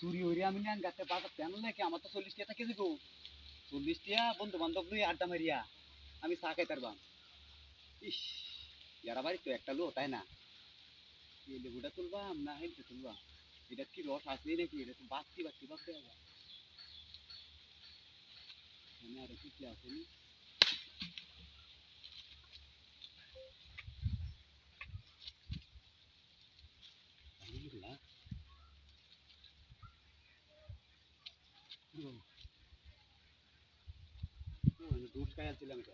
চুরি হইরে আমি না গাতে বাজার তেন নাকি আমার তো চল্লিশ টাকা কেজি গো। চল্লিশ টাকা বন্ধু বান্ধব লই আড্ডা মারিয়া আমি চা খাই তারবাম ইস, ইয়ারা বাড়ি তো একটা লো তাই না? এই লেবুটা তুলবাম না হেলতে তুলবাম? এটা কি রস আসলে নাকি? এটা তো বাড়তি বাড়তি যায়। মানে আর কি আসেনি দুধ খাই আছিলাম এটা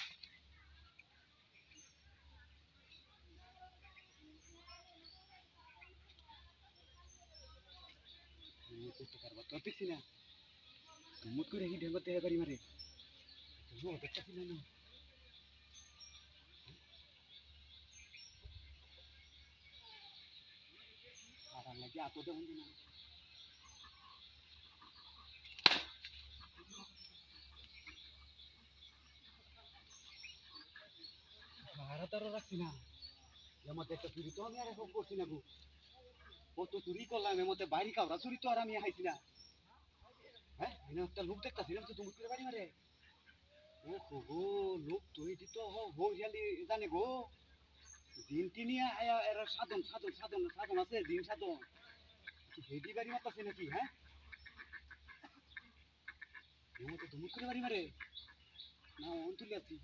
করতে পারব তো দেখছি না। মুট করে কি ঢেঙ্গতে পারি মারে তুমি দেখতেছি না না রাখছি না মধ্যে একটা তো আমি আর এখন করছি না গো। ও তো চুরি করলাম, এর মধ্যে বাইরে কাউরা চুরি তো আর আমি হাইছি না। হ্যাঁ একটা লোক দেখতেছিলাম তো তুমি বাড়ি মারে। ও হো লোক হো জানে গো। দিন আয়া এর সাধন সাধন সাধন সাধন আছে, দিন সাধন। হেডি বাড়ি নাকি হ্যাঁ? এর মধ্যে তুমি বাড়ি মারে। না অন তুলে আছি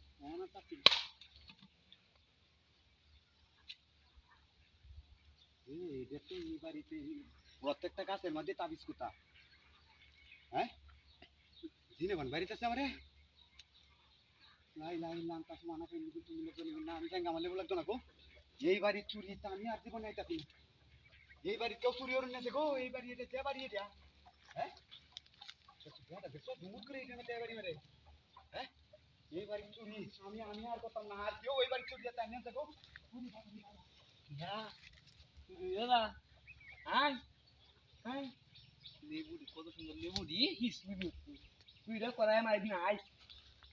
এই দেখো এই বাড়িতে প্রত্যেকটা গাছের মধ্যে তাবিজ কুতা হ্যাঁ জিনে বান বাড়িতে আছে আমারে লাই লাই নাম তাস মানা কই নিবি তুমি লোক নিবি না আমি জাঙ্গা মালে লাগতো না গো এই বাড়ি চুরি তা আমি আর জীবনে আইতাছি না। এই বাড়ি কেউ চুরি ওর নেছে গো এই বাড়ি এটা যে বাড়ি এটা হ্যাঁ এটা দেখছো দুমুট করে এখানে তে বাড়ি মেরে হ্যাঁ এই বাড়ি চুরি আমি আমি আর কথা না আর কেউ এই বাড়ি চুরি যেতে আনিয়ে দেখো চুরি বাড়ি হ্যাঁ দাদা আয় আয়। লেবু কত সুন্দর লেবু হিস তুই রে করাই আমার একদিন আইস